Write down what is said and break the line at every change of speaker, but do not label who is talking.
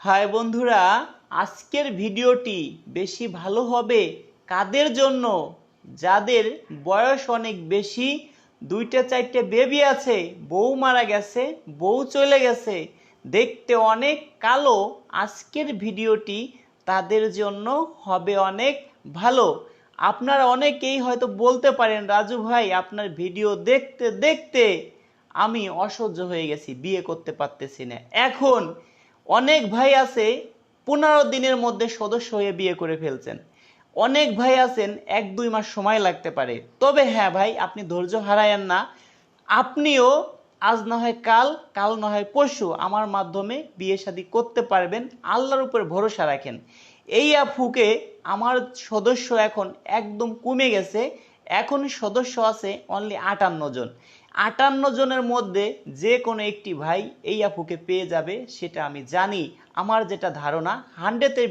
High বন্ধুরা, আজকের ভিডিওটি বেশি ভালো হবে কাদের জন্য? যাদের বয়স অনেক বেশি, দুইটা চারটে বেবি আছে, বউ মারা গেছে, বউ চলে গেছে, দেখতে অনেক কালো, আজকের ভিডিওটি তাদের জন্য হবে অনেক ভালো। আপনারা অনেকেই হয়তো বলতে পারেন, রাজু ভাই, আপনার ভিডিও দেখতে দেখতে আমি অসহ্য হয়ে গেছি, বিয়ে করতে পারতেছি না। এখন অনেক ভাই আছে, পনেরো দিনের মধ্যে সদস্য হয়ে বিয়ে করে ফেলছেন। অনেক ভাই আছেন, এক দুই মাস সময় লাগতে পারে। তবে হ্যাঁ ভাই, আপনি ধৈর্য হারায়েন না। আপনিও আজ না হয় কাল কাল না হয় পরশু আমার মাধ্যমে বিয়ে শাদী করতে পারবেন, আল্লাহর উপর ভরসা রাখেন। এই অ্যাপুকে আমার সদস্য এখন একদম কমে গেছে এখন সদস্য আছে অনলি আটান্ন জন। আটান্ন জনের মধ্যে যে কোনো একটি ভাই এই আপুকে পেয়ে যাবে, সেটা আমি জানি। আমার যেটা ধারণা হান্ড্রেডের